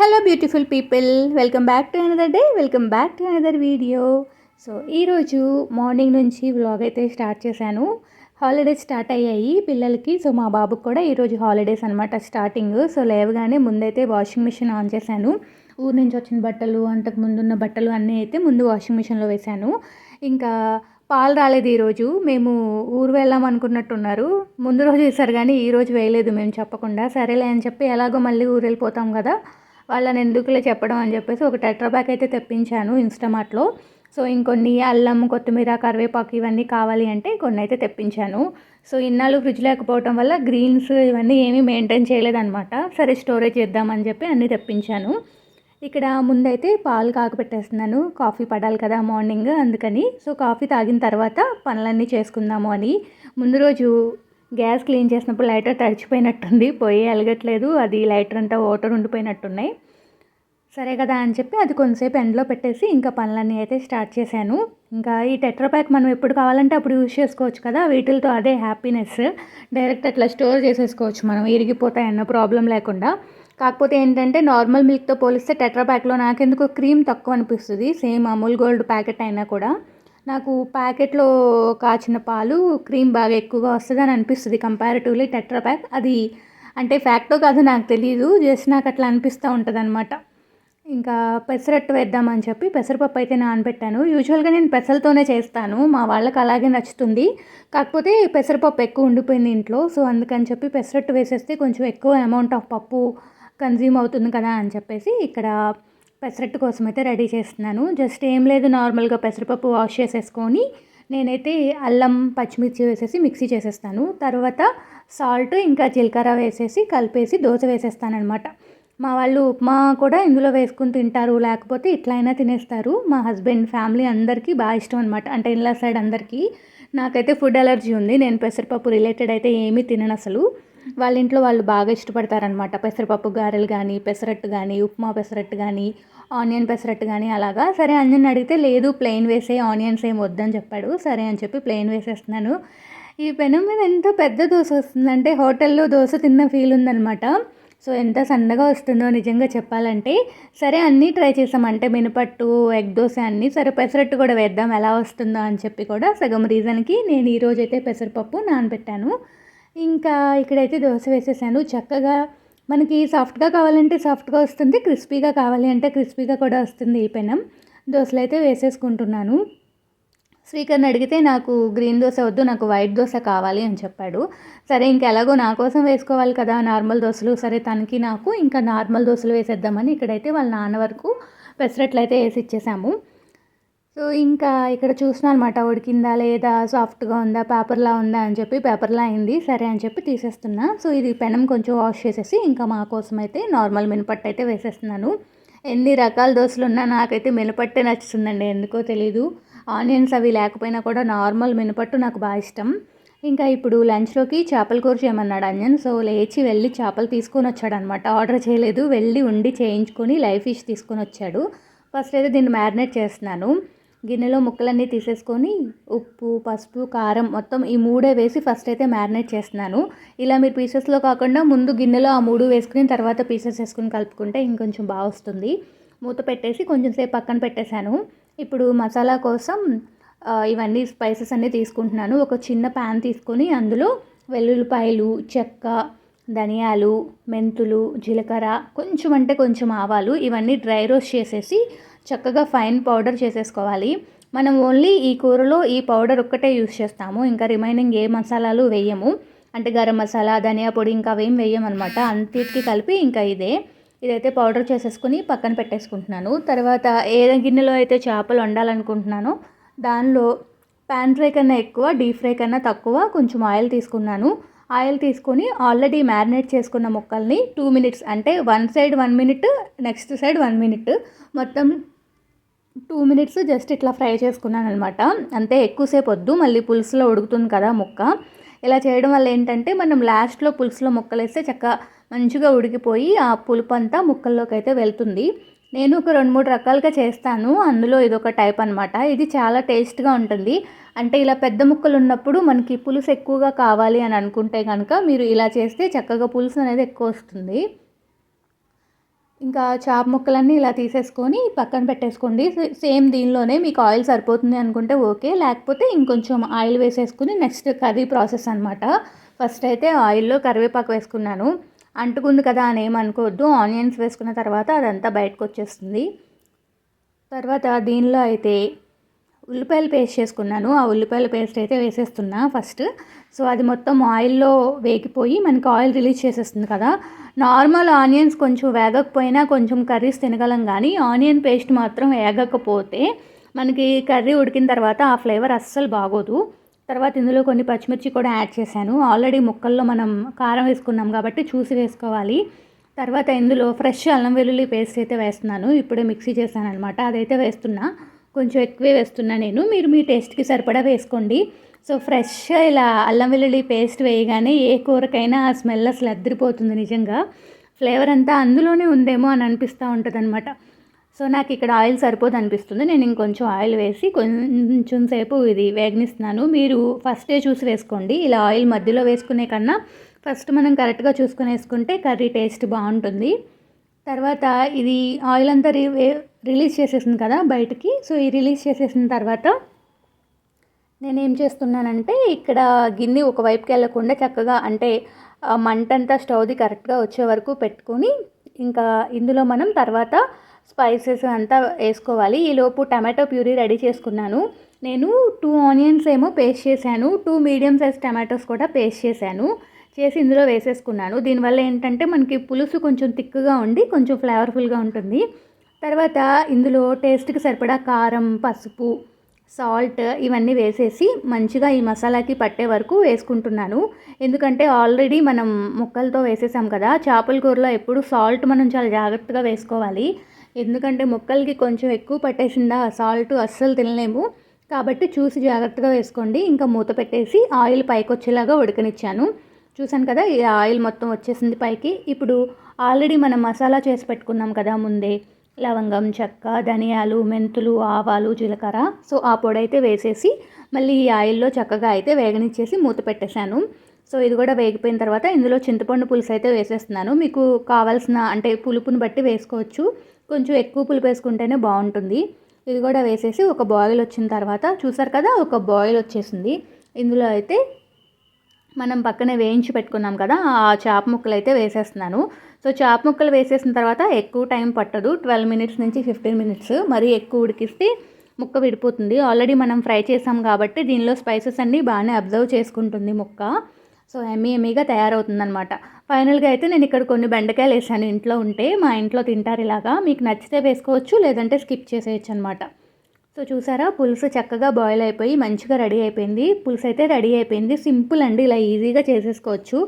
Hello beautiful people welcome back to another day welcome back to another video so ఈరోజు morning నుంచి vlog అయితే start చేశాను. Holidays start అయ్యాయి. పిల్లలకి so మా బాబుకి కూడా ఈరోజు హాలిడేస్ అనమాట స్టార్టింగ్ సో లేవగానే ముందైతే వాషింగ్ మిషన్ ఆన్ చేశాను. ఊరు నుంచి వచ్చిన బట్టలు అంతకు ముందున్న బట్టలు అన్నీ అయితే ముందు వాషింగ్ మిషన్లో వేశాను. ఇంకా పాలు రాలేదు ఈరోజు మేము ఊరు వెళ్దాం అనుకున్నట్టున్నారు ముందు రోజు వేశారు కానీ ఈరోజు వేయలేదు. మేము చెప్పకుండా సరేలే అని చెప్పి ఎలాగో మళ్ళీ ఊరు వెళ్ళిపోతాం కదా. వాళ్ళని ఎందుకులే చెప్పడం అని చెప్పేసి ఒక టెట్రా ప్యాక్ అయితే తెప్పించాను ఇన్స్టామార్ట్లో. సో ఇంకొన్ని అల్లం కొత్తిమీర కరివేపాకు ఇవన్నీ కావాలి అంటే కొన్ని అయితే తెప్పించాను. సో ఇన్నాళ్ళు ఫ్రిడ్జ్ లేకపోవడం వల్ల గ్రీన్స్ ఇవన్నీ ఏమీ మెయింటైన్ చేయలేదన్నమాట. సరే స్టోరేజ్ చేద్దామని చెప్పి అన్నీ తెప్పించాను. ఇక్కడ ముందైతే పాలు కాకపెట్టేస్తున్నాను కాఫీ పడాలి కదా మార్నింగ్ అందుకని. సో కాఫీ తాగిన తర్వాత పనులన్నీ చేసుకుందాము అని. ముందు రోజు గ్యాస్ క్లీన్ చేసినప్పుడు లైటర్ తడిచిపోయినట్టుంది పొయ్యి వెలగట్లేదు అది లైటర్ అంతా వాటర్ ఉండిపోయినట్టున్నాయి. సరే కదా అని చెప్పి అది కొంతసేపు ఎండలో పెట్టేసి ఇంకా పనులన్నీ అయితే స్టార్ట్ చేశాను. ఇంకా ఈ టెట్రా ప్యాక్ మనం ఎప్పుడు కావాలంటే అప్పుడు యూజ్ చేసుకోవచ్చు కదా వీటితో అదే హ్యాపీనెస్. డైరెక్ట్ అట్లా స్టోర్ చేసేసుకోవచ్చు మనం ఇరిగిపోతాయన్న ప్రాబ్లం లేకుండా. కాకపోతే ఏంటంటే నార్మల్ మిల్క్తో పోలిస్తే టెట్రా ప్యాక్లో నాకెందుకు క్రీమ్ తక్కువ అనిపిస్తుంది సేమ్ అమూల్ గోల్డ్ ప్యాకెట్ అయినా కూడా. నాకు ప్యాకెట్లో కాచిన పాలు క్రీమ్ బాగా ఎక్కువగా వస్తుందని అనిపిస్తుంది. Comparatively tetra pack. అది అంటే ఫ్యాక్టో కాదు నాకు తెలియదు జస్ట్ నాకు అట్లా అనిపిస్తూ ఉంటుంది అనమాట ఇంకా పెసరట్టు వేద్దామని చెప్పి పెసరపప్పు అయితే నానబెట్టాను. యూజువల్గా నేను పెసలతోనే చేస్తాను. మా వాళ్ళకి అలాగే నచ్చుతుంది. కాకపోతే పెసరపప్పు ఎక్కువ ఉండిపోయింది ఇంట్లో. సో అందుకని చెప్పి పెసరట్టు వేసేస్తే కొంచెం ఎక్కువ అమౌంట్ ఆఫ్ పప్పు కన్జ్యూమ్ అవుతుంది కదా అని చెప్పేసి ఇక్కడ పెసరట్టు కోసం అయితే రెడీ చేస్తున్నాను. జస్ట్ ఏం లేదు నార్మల్గా పెసరపప్పు వాష్ చేసేసుకొని నేనైతే అల్లం పచ్చిమిర్చి వేసేసి మిక్సీ చేసేస్తాను. తర్వాత సాల్ట్ ఇంకా జీలకర్ర వేసేసి కలిపేసి దోశ వేసేస్తానమాట మా వాళ్ళు ఉప్మా కూడా ఇందులో వేసుకుని తింటారు లేకపోతే ఇట్లయినా తినేస్తారు. మా హస్బెండ్ ఫ్యామిలీ అందరికీ బాగా ఇష్టం అనమాట అంటే ఇన్లా సైడ్ అందరికీ. నాకైతే ఫుడ్ అలర్జీ ఉంది నేను పెసరపప్పు రిలేటెడ్ అయితే ఏమీ తినను అసలు. వాళ్ళ ఇంట్లో వాళ్ళు బాగా ఇష్టపడతారనమాట పెసరపప్పు గారెలు కానీ పెసరట్టు కానీ ఉప్మా పెసరట్టు కానీ ఆనియన్ పెసరట్టు కానీ అలాగా. సరే అంజన్ అడిగితే లేదు ప్లెయిన్ వేసే ఆనియన్స్ ఏం వద్దని చెప్పాడు. సరే అని చెప్పి ప్లెయిన్ వేసేస్తున్నాను. ఈ పెనం మీద ఎంత పెద్ద దోశ వస్తుందంటే హోటల్లో దోశ తిన్న ఫీల్ ఉందనమాట సో ఎంత సన్నగా వస్తుందో నిజంగా చెప్పాలంటే సరే అన్నీ ట్రై చేసాం. అంటే మినపట్టు ఎగ్ దోశ అన్నీ. సరే పెసరట్టు కూడా వేద్దాం ఎలా వస్తుందో అని చెప్పి కూడా సగం రీజన్కి నేను ఈరోజైతే పెసరపప్పు నానబెట్టాను. ఇంకా ఇక్కడైతే దోశ వేసేసాను. చక్కగా మనకి సాఫ్ట్గా కావాలంటే సాఫ్ట్గా వస్తుంది క్రిస్పీగా కావాలి అంటే క్రిస్పీగా కూడా వస్తుంది ఈ పెనం. దోశలు అయితే వేసేసుకుంటున్నాను. శ్రీకర్ని అడిగితే నాకు గ్రీన్ దోశ వద్దు నాకు వైట్ దోశ కావాలి అని చెప్పాడు. సరే ఇంకెలాగో నా కోసం వేసుకోవాలి కదా నార్మల్ దోశలు. సరే తనకి నాకు ఇంకా నార్మల్ దోశలు వేసేద్దామని ఇక్కడైతే వాళ్ళ నాన్న వరకు పెసరట్లు అయితే వేసి ఇచ్చేసాము. సో ఇంకా ఇక్కడ చూసిన అనమాట ఉడికిందా లేదా సాఫ్ట్గా ఉందా పేపర్లా ఉందా అని చెప్పి పేపర్లా అయింది. సరే అని చెప్పి తీసేస్తున్నా. సో ఇది పెనం కొంచెం వాష్ చేసేసి ఇంకా మా కోసం అయితే నార్మల్ మినపట్టు అయితే వేసేస్తున్నాను. ఎన్ని రకాల దోశలు ఉన్నా నాకైతే మినపట్టే నచ్చుతుందండి. ఎందుకో తెలీదు. ఆనియన్స్ అవి లేకపోయినా కూడా నార్మల్ మినపట్టు నాకు బాగా ఇష్టం. ఇంకా ఇప్పుడు లంచ్లోకి చేపల కూర చేయమన్నాడు అంజన్. సో లేచి వెళ్ళి చేపలు తీసుకొని వచ్చాడు అనమాట ఆర్డర్ చేయలేదు. వెళ్ళి ఉండి చేయించుకొని లైవ్ ఫిష్ తీసుకొని వచ్చాడు. ఫస్ట్ అయితే దీన్ని మ్యారినేట్ చేస్తున్నాను. గిన్నెలో ముక్కలన్నీ తీసేసుకొని ఉప్పు పసుపు కారం మొత్తం ఈ మూడే వేసి ఫస్ట్ అయితే మ్యారినేట్ చేస్తున్నాను. ఇలా మీరు పీసెస్లో కాకుండా ముందు గిన్నెలో ఆ మూడు వేసుకుని తర్వాత పీసెస్ వేసుకుని కలుపుకుంటే ఇంకొంచెం బాగా వస్తుంది. మూత పెట్టేసి కొంచెం సేపు పక్కన పెట్టేశాను. ఇప్పుడు మసాలా కోసం ఇవన్నీ స్పైసెస్ అన్నీ తీసుకుంటున్నాను. ఒక చిన్న ప్యాన్ తీసుకొని అందులో వెల్లుల్లిపాయలు చెక్క ధనియాలు మెంతులు జీలకర్ర కొంచెం అంటే కొంచెం ఆవాలు ఇవన్నీ డ్రై రోస్ట్ చేసేసి చక్కగా ఫైన్ పౌడర్ చేసేసుకోవాలి. మనం ఓన్లీ ఈ కూరలో ఈ పౌడర్ ఒక్కటే యూస్ చేస్తాము. ఇంకా రిమైనింగ్ ఏ మసాలాలు వేయము. అంటే గరం మసాలా ధనియా పొడి ఇంకా అవేం వేయమన్నమాట. అంతటికి కలిపి ఇంకా ఇదే. ఇదైతే పౌడర్ చేసేసుకుని పక్కన పెట్టేసుకుంటున్నాను. తర్వాత ఏ గిన్నెలో అయితే చేపలు వండాలనుకుంటున్నానో దానిలో ప్యాన్ ఫ్రై కన్నా ఎక్కువ డీప్ ఫ్రై కన్నా తక్కువ కొంచెం ఆయిల్ తీసుకున్నాను. ఆయిల్ తీసుకొని ఆల్రెడీ మ్యారినేట్ చేసుకున్న ముక్కల్ని టూ మినిట్స్ అంటే one side one minute next side one minute మొత్తం టూ మినిట్స్ జస్ట్ ఇట్లా ఫ్రై చేసుకున్నాను అనమాట అంతే ఎక్కువసేపు వద్దు మళ్ళీ పులుసులో ఉడుకుతుంది కదా ముక్క. ఇలా చేయడం వల్ల ఏంటంటే మనం లాస్ట్లో పులుసులో ముక్కలు వేస్తే చక్కగా మంచిగా ఉడికిపోయి ఆ పులుపు అంతా ముక్కల్లోకి అయితే వెళ్తుంది. నేను ఒక రెండు మూడు రకాలుగా చేస్తాను. అందులో ఇది ఒక టైప్ అనమాట ఇది చాలా టేస్ట్గా ఉంటుంది. అంటే ఇలా పెద్ద ముక్కలు ఉన్నప్పుడు మనకి పులుసు ఎక్కువగా కావాలి అని అనుకుంటే కనుక మీరు ఇలా చేస్తే చక్కగా పులుసు అనేది ఎక్కువ వస్తుంది. ఇంకా చేప ముక్కలన్నీ ఇలా తీసేసుకొని పక్కన పెట్టేసుకోండి. సేమ్ దీనిలోనే మీకు ఆయిల్ సరిపోతుంది అనుకుంటే ఓకే. లేకపోతే ఇంకొంచెం ఆయిల్ వేసేసుకుని నెక్స్ట్ కర్రీ ప్రాసెస్ అనమాట ఫస్ట్ అయితే ఆయిల్లో కరివేపాకు వేసుకున్నాను. అంటుకుంది కదా అని ఏమనుకోవద్దు ఆనియన్స్ వేసుకున్న తర్వాత అదంతా బయటకు వచ్చేస్తుంది తర్వాత దీనిలో అయితే ఉల్లిపాయలు పేస్ట్ చేసుకున్నాను. ఆ ఉల్లిపాయల పేస్ట్ అయితే వేసేస్తున్నా ఫస్ట్. సో అది మొత్తం ఆయిల్లో వేగిపోయి మనకి ఆయిల్ రిలీజ్ చేసేస్తుంది కదా. నార్మల్ ఆనియన్స్ కొంచెం వేగకపోయినా కొంచెం కర్రీస్ తినగలం కానీ ఆనియన్ పేస్ట్ మాత్రం వేగకపోతే మనకి కర్రీ ఉడికిన తర్వాత ఆ ఫ్లేవర్ అస్సలు బాగోదు. తర్వాత ఇందులో కొన్ని పచ్చిమిర్చి కూడా యాడ్ చేశాను. ఆల్రెడీ ముక్కల్లో మనం కారం వేసుకున్నాం కాబట్టి చూసి వేసుకోవాలి. తర్వాత ఇందులో ఫ్రెష్ అల్లం వెల్లుల్లి పేస్ట్ అయితే వేస్తున్నాను. ఇప్పుడే మిక్సీ చేశాను అనమాట అదైతే వేస్తున్నా. కొంచెం ఎక్కువే వేస్తున్నా నేను. మీరు మీ టేస్ట్కి సరిపడా వేసుకోండి. సో ఫ్రెష్ ఇలా అల్లం వెల్లుల్లి పేస్ట్ వేయగానే ఏ కూరకైనా ఆ స్మెల్ అసలు అద్దరిపోతుంది నిజంగా. ఫ్లేవర్ అంతా అందులోనే ఉందేమో అని అనిపిస్తూ ఉంటుంది అనమాట సో నాకు ఇక్కడ ఆయిల్ సరిపోదు అనిపిస్తుంది. నేను ఇంకొంచెం ఆయిల్ వేసి కొంచెం సేపు ఇది వేగనిస్తున్నాను. మీరు ఫస్టే చూసి వేసుకోండి. ఇలా ఆయిల్ మధ్యలో వేసుకునే కన్నా ఫస్ట్ మనం కరెక్ట్గా చూసుకొని వేసుకుంటే కర్రీ టేస్ట్ బాగుంటుంది. తర్వాత ఇది ఆయిల్ అంతా రి రిలీజ్ చేసేసింది కదా బయటికి. సో ఈ రిలీజ్ చేసేసిన తర్వాత నేనేం చేస్తున్నానంటే ఇక్కడ గిన్నె ఒకవైపుకి వెళ్ళకుండా చక్కగా అంటే మంటంతా స్టవ్ది కరెక్ట్గా వచ్చే వరకు పెట్టుకొని ఇంకా ఇందులో మనం తర్వాత స్పైసెస్ అంతా వేసుకోవాలి. ఈలోపు టమాటో ప్యూరీ రెడీ చేసుకున్నాను. నేను టూ ఆనియన్స్ ఏమో పేస్ట్ చేశాను. టూ మీడియం సైజ్ టమాటోస్ కూడా పేస్ట్ చేశాను. చేసి ఇందులో వేసేసుకున్నాను. దీనివల్ల ఏంటంటే మనకి పులుసు కొంచెం థిక్గా ఉండి కొంచెం ఫ్లేవర్ఫుల్గా ఉంటుంది. తర్వాత ఇందులో టేస్ట్కి సరిపడా కారం పసుపు సాల్ట్ ఇవన్నీ వేసేసి మంచిగా ఈ మసాలాకి పట్టే వరకు వేసుకుంటున్నాను. ఎందుకంటే ఆల్రెడీ మనం ముక్కలతో వేసేసాం కదా చేపల కూరలో ఎప్పుడు సాల్ట్ మనం చాలా జాగ్రత్తగా వేసుకోవాలి. ఎందుకంటే ముక్కలకి కొంచెం ఎక్కువ పట్టేసిందా సాల్ట్ అస్సలు తినలేము. కాబట్టి చూసి జాగ్రత్తగా వేసుకోండి. ఇంకా మూత పెట్టేసి ఆయిల్ పైకి వచ్చేలాగా ఉడకనిచ్చాను. చూసాను కదా ఈ ఆయిల్ మొత్తం వచ్చేసింది పైకి. ఇప్పుడు ఆల్రెడీ మనం మసాలా చేసి పెట్టుకున్నాం కదా ముందే. లవంగం చెక్క ధనియాలు మెంతులు ఆవాలు జీలకర్ర. సో ఆ పొడి అయితే వేసేసి మళ్ళీ ఈ ఆయిల్లో చక్కగా అయితే వేగనిచ్చేసి మూత పెట్టేశాను. సో ఇది కూడా వేగిపోయిన తర్వాత ఇందులో చింతపండు పులుసు అయితే వేసేస్తున్నాను. మీకు కావాల్సిన అంటే పులుపుని బట్టి వేసుకోవచ్చు. కొంచెం ఎక్కువ పులుపు వేసుకుంటేనే బాగుంటుంది. ఇది కూడా వేసేసి ఒక బాయిల్ వచ్చిన తర్వాత చూసారు కదా ఒక బాయిల్ వచ్చేసింది. ఇందులో అయితే మనం పక్కనే వేయించి పెట్టుకున్నాం కదా ఆ చేప ముక్కలు అయితే వేసేస్తున్నాను. సో చేప ముక్కలు వేసేసిన తర్వాత ఎక్కువ టైం పట్టదు. ట్వెల్వ్ మినిట్స్ నుంచి ఫిఫ్టీన్ మినిట్స్ మరీ ఎక్కువ ఉడికిస్తే ముక్క విడిపోతుంది. ఆల్రెడీ మనం ఫ్రై చేసాం కాబట్టి దీనిలో స్పైసెస్ అన్నీ బాగానే అబ్జర్వ్ చేసుకుంటుంది ముక్క. సో ఎమ్మీ ఎమ్మీగా తయారవుతుందనమాట ఫైనల్గా అయితే నేను ఇక్కడ కొన్ని బెండకాయలు వేసాను. ఇంట్లో ఉంటే మా ఇంట్లో తింటారు ఇలాగా. మీకు నచ్చితే వేసుకోవచ్చు లేదంటే స్కిప్ చేసేయచ్చు అనమాట సో చూసారా పులుసు చక్కగా బాయిల్ అయిపోయి మంచిగా రెడీ అయిపోయింది. పులుసు అయితే రెడీ అయిపోయింది. సింపుల్ అండి. ఇలా ఈజీగా చేసేసుకోవచ్చు.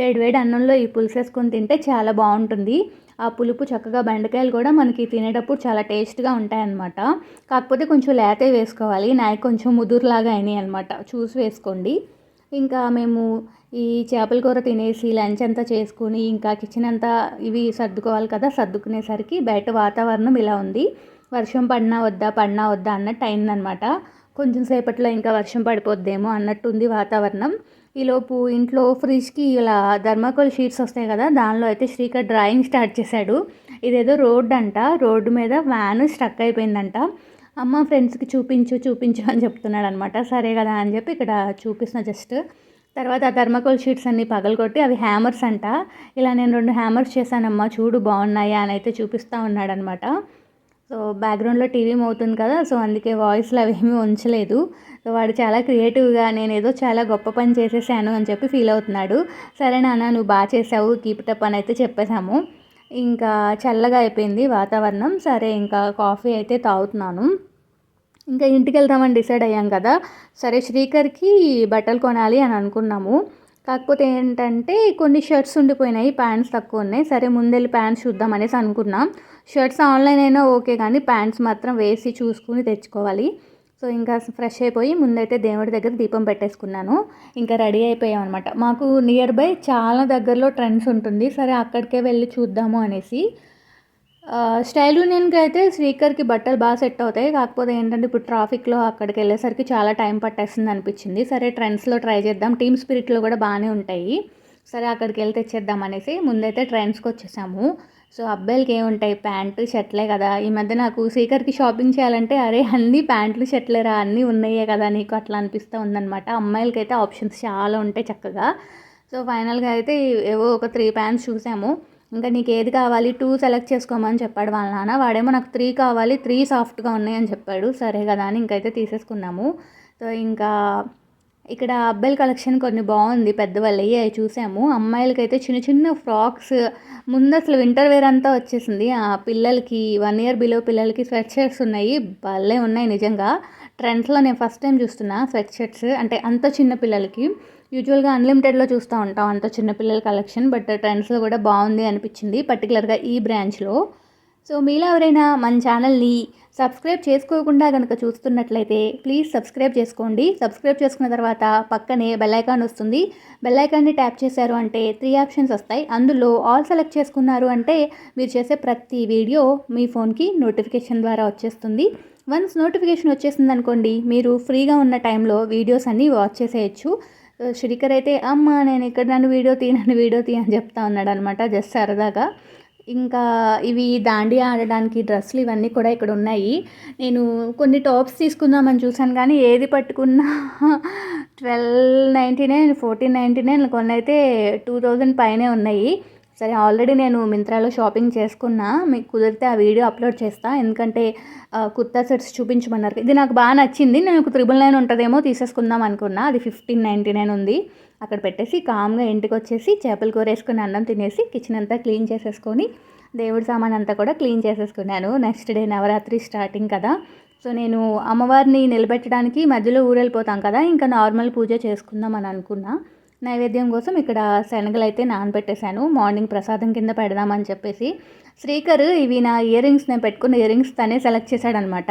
వేడివేడి అన్నంలో ఈ పులుసు వేసుకొని తింటే చాలా బాగుంటుంది. ఆ పులుపు చక్కగా బెండకాయలు కూడా మనకి తినేటప్పుడు చాలా టేస్ట్గా ఉంటాయన్నమాట. కాకపోతే కొంచెం లేతే వేసుకోవాలి. నాకు కొంచెం ముదురులాగా అయినాయి అనమాట చూసి వేసుకోండి. ఇంకా మేము ఈ చేపల కూర తినేసి లంచ్ అంతా చేసుకుని ఇంకా కిచెన్ అంతా ఇవి సర్దుకోవాలి కదా సర్దుకునేసరికి బయట వాతావరణం ఇలా ఉంది. వర్షం పడినా వద్దా పడినా వద్దా అన్నట్టు అయిందనమాట కొంచెం సేపట్లో ఇంకా వర్షం పడిపోద్దేమో అన్నట్టుంది వాతావరణం. ఈలోపు ఇంట్లో ఫ్రిడ్జ్కి ఇలా ధర్మాకోల్ షీట్స్ వస్తాయి కదా దానిలో అయితే శ్రీకర్ డ్రాయింగ్ స్టార్ట్ చేశాడు. ఇదేదో రోడ్ అంట రోడ్డు మీద వ్యాన్ స్ట్రక్ అయిపోయిందంట. అమ్మ ఫ్రెండ్స్కి చూపించు చూపించు అని చెప్తున్నాడు అనమాట సరే కదా అని చెప్పి ఇక్కడ చూపిస్తున్నా జస్ట్. తర్వాత ఆ థర్మాకోల్ షీట్స్ అన్ని పగలగొట్టి అవి హ్యామర్స్ అంట. ఇలా నేను రెండు హ్యామర్స్ చేశానమ్మా చూడు బాగున్నాయా అని అయితే చూపిస్తూ ఉన్నాడనమాట సో బ్యాక్గ్రౌండ్లో టీవీ అవుతుంది కదా సో అందుకే వాయిస్లు అవేమీ ఉంచలేదు. సో వాడు చాలా క్రియేటివ్గా నేను ఏదో చాలా గొప్ప పని చేసేసాను అని చెప్పి ఫీల్ అవుతున్నాడు. సరే నాన్న నువ్వు బాగా చేసావు కీప్ అప్ అని అయితే చెప్పేశాము. ఇంకా చల్లగా అయిపోయింది వాతావరణం. సరే ఇంకా కాఫీ అయితే తాగుతున్నాను. ఇంకా ఇంటికి వెళ్దామని డిసైడ్ అయ్యాం కదా సరే శ్రీకర్కి బట్టలు కొనాలి అని అనుకున్నాము. కాకపోతే ఏంటంటే కొన్ని షర్ట్స్ ఉండిపోయినాయి ప్యాంట్స్ తక్కువ ఉన్నాయి. సరే ముందెళ్ళి ప్యాంట్స్ చూద్దాం అనేసి అనుకున్నాం. షర్ట్స్ ఆన్లైన్ అయినా ఓకే కానీ ప్యాంట్స్ మాత్రం వేసి చూసుకుని తెచ్చుకోవాలి. సో ఇంకా ఫ్రెష్ అయిపోయి ముందైతే దేవుడి దగ్గర దీపం పెట్టేసుకున్నాను. ఇంకా రెడీ అయిపోయాం అనమాట మాకు నియర్ బై చాలా దగ్గరలో ట్రెండ్స్ ఉంటుంది. సరే అక్కడికే వెళ్ళి చూద్దాము అనేసి స్టైల్ యూనియన్కి అయితే స్పీకర్కి బట్టలు బాగా సెట్ అవుతాయి కాకపోతే ఏంటంటే ఇప్పుడు ట్రాఫిక్లో అక్కడికి వెళ్ళేసరికి చాలా టైం పట్టేస్తుంది అనిపించింది సరే ట్రెండ్స్లో ట్రై చేద్దాం. టీమ్ స్పిరిట్లో కూడా బాగానే ఉంటాయి. సరే అక్కడికి వెళ్ళి తెచ్చేద్దాం అనేసి ముందైతే ట్రెండ్స్కి వచ్చేసాము సో అబ్బాయిలకి ఏముంటాయి? ప్యాంటు షర్ట్లే కదా. ఈ మధ్య నాకు సీకర్కి షాపింగ్ చేయాలంటే అరే అన్ని ప్యాంట్లు షర్ట్లేరా అన్నీ ఉన్నాయే కదా నీకు అట్లా అనిపిస్తూ ఉందన్నమాట. అమ్మాయిలకైతే ఆప్షన్స్ చాలా ఉంటాయి చక్కగా. సో ఫైనల్గా అయితే ఏవో ఒక త్రీ ప్యాంట్స్ చూసాము. ఇంకా నీకు ఏది కావాలి టూ సెలెక్ట్ చేసుకోమని చెప్పాడు వాళ్ళ నాన్న. వాడేమో నాకు త్రీ కావాలి త్రీ సాఫ్ట్గా ఉన్నాయని చెప్పాడు. సరే కదా అని ఇంకైతే తీసేసుకున్నాము. సో ఇంకా ఇక్కడ అబ్బాయిల కలెక్షన్ కొన్ని బాగుంది పెద్దవాళ్ళవి అవి చూసాము. అమ్మాయిలకైతే చిన్న చిన్న ఫ్రాక్స్ ముందు అసలు వింటర్ వేర్ అంతా వచ్చేసింది. ఆ పిల్లలకి వన్ ఇయర్ బిలో పిల్లలకి స్వెట్ షర్ట్స్ ఉన్నాయి. భలే ఉన్నాయి నిజంగా. ట్రెండ్స్లో నేను ఫస్ట్ టైం చూస్తున్నా స్వెట్ షర్ట్స్ అంటే అంత చిన్న పిల్లలకి. యూజువల్గా అన్లిమిటెడ్లో చూస్తూ ఉంటాం అంత చిన్నపిల్లల కలెక్షన్ బట్ ట్రెండ్స్లో కూడా బాగుంది అనిపించింది పర్టికులర్గా ఈ బ్రాంచ్లో. సో మీలో ఎవరైనా మన ఛానల్ని సబ్స్క్రైబ్ చేసుకోకుండా కనుక చూస్తున్నట్లయితే ప్లీజ్ సబ్స్క్రైబ్ చేసుకోండి. సబ్స్క్రైబ్ చేసుకున్న తర్వాత పక్కనే బెల్లైకాన్ వస్తుంది. బెల్లైకాన్ని ట్యాప్ చేశారు అంటే త్రీ ఆప్షన్స్ వస్తాయి. అందులో ఆల్ సెలెక్ట్ చేసుకున్నారు అంటే మీరు చేసే ప్రతి వీడియో మీ ఫోన్కి నోటిఫికేషన్ ద్వారా వచ్చేస్తుంది. వన్స్ నోటిఫికేషన్ వచ్చేసింది అనుకోండి మీరు ఫ్రీగా ఉన్న టైంలో వీడియోస్ అన్నీ వాచ్ చేసేయచ్చు. శ్రీకర్ అయితే అమ్మ నేను ఇక్కడ నన్ను వీడియో తీ నన్ను వీడియో తీ అని చెప్తా ఉన్నాడు అనమాట జస్ట్ సరదాగా. ఇంకా ఇవి దాండియా ఆడడానికి డ్రెస్సులు ఇవన్నీ కూడా ఇక్కడ ఉన్నాయి. నేను కొన్ని టాప్స్ తీసుకుందామని చూసాను కానీ ఏది పట్టుకున్నా twelve ninety nine fourteen ninety nine కొన్ని అయితే టూ థౌజండ్ పైనే ఉన్నాయి. సరే ఆల్రెడీ నేను మింత్రాలో షాపింగ్ చేసుకున్నా. మీకు కుదిరితే ఆ వీడియో అప్లోడ్ చేస్తా. ఎందుకంటే కుర్తా సెట్స్ చూపించమన్నారు. ఇది నాకు బాగా నచ్చింది. నేను ఒక త్రిబుల్ నైన్ ఉంటుందేమో తీసేసుకుందాం అనుకున్నా. అది ఫిఫ్టీన్ నైంటీ నైన్ ఉంది. అక్కడ పెట్టేసి కామ్గా ఇంటికి వచ్చేసి చేపల కూర వేసుకుని అన్నం తినేసి కిచెన్ అంతా క్లీన్ చేసేసుకొని దేవుడి సామాన్ అంతా కూడా క్లీన్ చేసేసుకున్నాను. నెక్స్ట్ డే నవరాత్రి స్టార్టింగ్ కదా. సో నేను అమ్మవారిని నిలబెట్టడానికి మధ్యలో ఊరెళ్ళిపోతాం కదా. ఇంకా నార్మల్ పూజ చేసుకుందాం అని అనుకున్నా. నైవేద్యం కోసం ఇక్కడ శనగలు అయితే నానబెట్టేశాను. మార్నింగ్ ప్రసాదం కింద పెడదామని చెప్పేసి. శ్రీకర్ ఇవి నా ఇయర్ రింగ్స్ నేను పెట్టుకున్న ఇయర్ రింగ్స్ తనే సెలెక్ట్ చేశాడనమాట.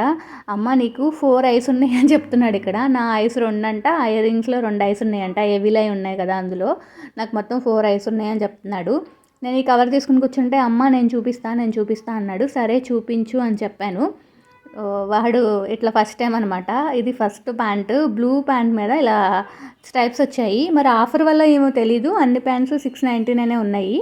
అమ్మ నీకు ఫోర్ ఐస్ ఉన్నాయి అని చెప్తున్నాడు ఇక్కడ. నా ఐస్ రెండు అంట ఆ ఇయర్ రింగ్స్లో రెండు ఐస్ ఉన్నాయంట. ఎవిలై ఉన్నాయి కదా అందులో. నాకు మొత్తం ఫోర్ ఐస్ ఉన్నాయని చెప్తున్నాడు. నేను ఈ కవర్ తీసుకుని కూర్చుంటే అమ్మ నేను చూపిస్తా నేను చూపిస్తా అన్నాడు. సరే చూపించు అని చెప్పాను. వాడు ఇట్లా ఫస్ట్ టైం అనమాట ఇది ఫస్ట్ ప్యాంటు. బ్లూ ప్యాంట్ మీద ఇలా స్టైప్స్ వచ్చాయి. మరి ఆఫర్ వల్ల ఏమో తెలీదు. అన్ని ప్యాంట్స్ సిక్స్ నైంటీ నైనే ఉన్నాయి.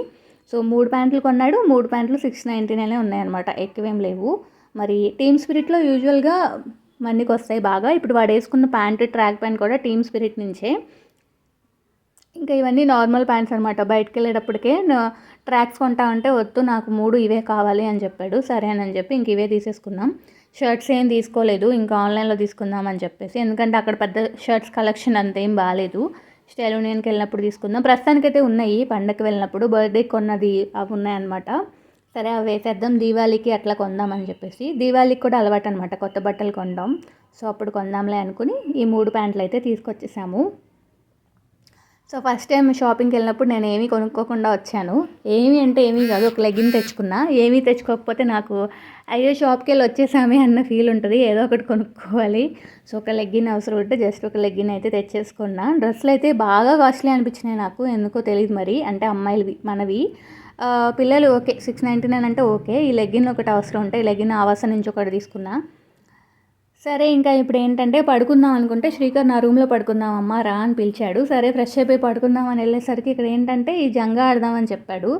సో మూడు ప్యాంట్లు కొన్నాడు. మూడు ప్యాంట్లు సిక్స్ నైంటీ నైనే ఉన్నాయన్నమాట ఎక్కువేం లేవు. మరి టీమ్ స్పిరిట్లో యూజువల్గా మన్నీకి వస్తాయి బాగా. ఇప్పుడు వాడు వేసుకున్న ప్యాంటు ట్రాక్ ప్యాంట్ కూడా టీమ్ స్పిరిట్ నుంచే. ఇంకా ఇవన్నీ నార్మల్ ప్యాంట్స్ అనమాట బయటకు వెళ్ళేటప్పటికే ట్రాక్స్ కొంటా ఉంటే వద్దు నాకు మూడు ఇవే కావాలి అని చెప్పాడు. సరే అని చెప్పి ఇంక ఇవే తీసేసుకున్నాం. షర్ట్స్ ఏం తీసుకోలేదు ఇంకా ఆన్లైన్లో తీసుకుందాం అని చెప్పేసి. ఎందుకంటే అక్కడ పెద్ద షర్ట్స్ కలెక్షన్ అంత ఏం బాగాలేదు స్టైల్ యూనియన్కి వెళ్ళినప్పుడు తీసుకుందాం. ప్రస్తుతానికైతే ఉన్నాయి పండగకి వెళ్ళినప్పుడు. బర్త్డే కొన్నది అవి ఉన్నాయన్నమాట. సరే అవి వేసేద్దాం. దీవాళికి అట్లా కొందామని చెప్పేసి. దీవాళికి కూడా అలవాటు అనమాట కొత్త బట్టలు కొందాం. సో అప్పుడు కొందాంలే అనుకుని ఈ మూడు ప్యాంట్లు అయితే తీసుకొచ్చేసాము. సో ఫస్ట్ టైం షాపింగ్కి వెళ్ళినప్పుడు నేను ఏమీ కొనుక్కోకుండా వచ్చాను. ఏమి అంటే ఏమీ కాదు ఒక లెగ్గిన్ తెచ్చుకున్నా. ఏమీ తెచ్చుకోకపోతే నాకు అయ్యో షాప్కి వెళ్ళి వచ్చేసామే అన్న ఫీల్ ఉంటుంది. ఏదో ఒకటి కొనుక్కోవాలి. సో ఒక లెగ్గిన్ అవసరం ఉంటే జస్ట్ ఒక లెగ్గిన్ అయితే తెచ్చేసుకున్నా. డ్రెస్సులు అయితే బాగా కాస్ట్లీ అనిపించినాయి నాకు. ఎందుకో తెలియదు మరి. అంటే అమ్మాయిలవి మనవి. పిల్లలు ఓకే సిక్స్ నైంటీ నైన్ అంటే ఓకే. ఈ లెగ్గిన్ ఒకటి అవసరం ఉంటే ఈ లెగ్గిన్ ఆవాస నుంచి ఒకటి తీసుకున్నా. సరే ఇంకా ఇప్పుడు ఏంటంటే పడుకుందాం అనుకుంటే శ్రీకర్ నా రూమ్లో పడుకుందాం అమ్మ రా అని పిలిచాడు. సరే ఫ్రెష్ అయిపోయి పడుకుందాం అని వెళ్ళేసరికి ఇక్కడ ఏంటంటే ఈ జంగా ఆడదామని చెప్పాడు.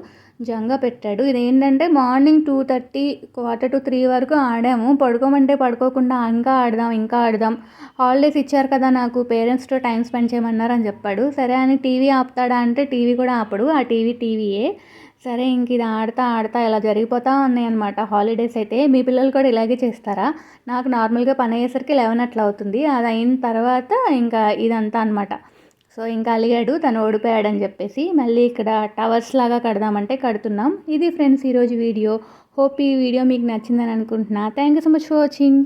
జంగా పెట్టాడు. ఇది ఏంటంటే morning two thirty quarter to three వరకు ఆడాము. పడుకోమంటే పడుకోకుండా ఇంకా ఆడదాం ఇంకా ఆడదాం. హాలిడేస్ ఇచ్చారు కదా నాకు పేరెంట్స్తో టైం స్పెండ్ చేయమన్నారు అని చెప్పాడు. సరే అని టీవీ ఆపుతాడా అంటే టీవీ కూడా ఆపడు. ఆ టీవీ టీవీయే. సరే ఇంక ఇది ఆడతా ఆడతా ఇలా జరిగిపోతూ ఉన్నాయి అనమాట హాలిడేస్ అయితే మీ పిల్లలు కూడా ఇలాగే చేస్తారా? నాకు నార్మల్గా పని అయ్యేసరికి లెవెన్ అట్లా అవుతుంది. అది అయిన తర్వాత ఇంకా ఇదంతా అనమాట సో ఇంకా అలిగాడు తను ఓడిపోయాడని చెప్పేసి. మళ్ళీ ఇక్కడ టవర్స్ లాగా కడదామంటే కడుతున్నాం. ఇది ఫ్రెండ్స్ ఈరోజు వీడియో. హోప్ ఈ వీడియో మీకు నచ్చిందని అనుకుంటున్నా. Thank you so much for watching.